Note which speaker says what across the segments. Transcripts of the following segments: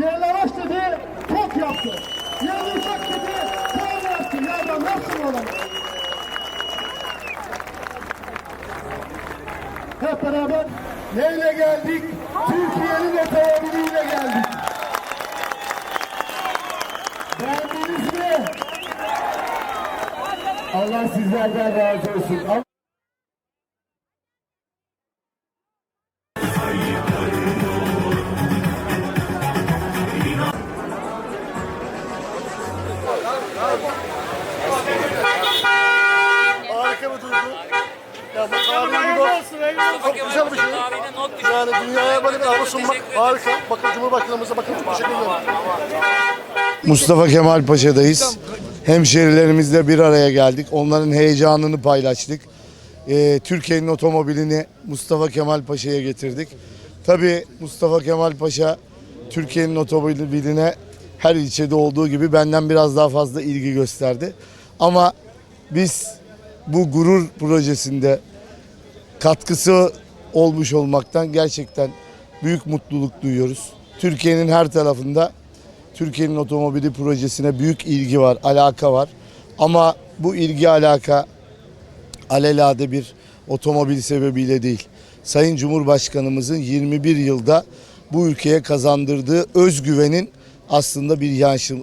Speaker 1: Yerli araç dedi, top yaptı. Yerli uçak dedi, kol yaptı. Yerden nasıl olamaz? Hep beraber neyle geldik? Türkiye'nin otomobiliyle geldik. Beğendiniz mi? Allah sizlerden razı olsun.
Speaker 2: Harika bir duygu. Ya bu güzel bir şey. Yani dünyaya bir araba sunmak harika. Bakın Cumhurbaşkanımıza bakın teşekkür ederim.
Speaker 3: Mustafa Kemal Paşa'dayız. Hemşerilerimizle bir araya geldik. Onların heyecanını paylaştık. Ee, Türkiye'nin otomobilini Mustafa Kemal Paşa'ya getirdik. Tabii Mustafa Kemal Paşa Türkiye'nin otomobiline her ilçede olduğu gibi benden biraz daha fazla ilgi gösterdi. Ama biz bu gurur projesinde katkısı olmuş olmaktan gerçekten büyük mutluluk duyuyoruz. Türkiye'nin her tarafında Türkiye'nin otomobili projesine büyük ilgi var, alaka var. Ama bu ilgi alaka alelade bir otomobil sebebiyle değil. Sayın Cumhurbaşkanımızın 21 yılda bu ülkeye kazandırdığı özgüvenin aslında bir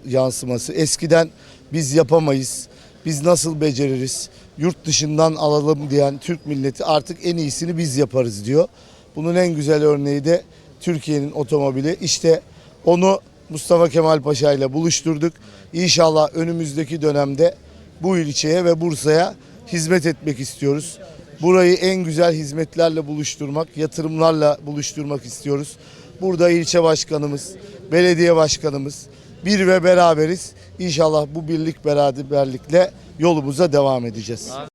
Speaker 3: yansıması. Eskiden biz yapamayız, biz nasıl beceririz, yurt dışından alalım diyen Türk milleti artık en iyisini biz yaparız diyor. Bunun en güzel örneği de Türkiye'nin otomobili. İşte onu Mustafa Kemal Paşa ile buluşturduk. İnşallah önümüzdeki dönemde bu ilçeye ve Bursa'ya hizmet etmek istiyoruz. Burayı en güzel hizmetlerle buluşturmak, yatırımlarla buluşturmak istiyoruz. Burada ilçe başkanımız, belediye başkanımız bir ve beraberiz. İnşallah bu birlik beraberlikle yolumuza devam edeceğiz.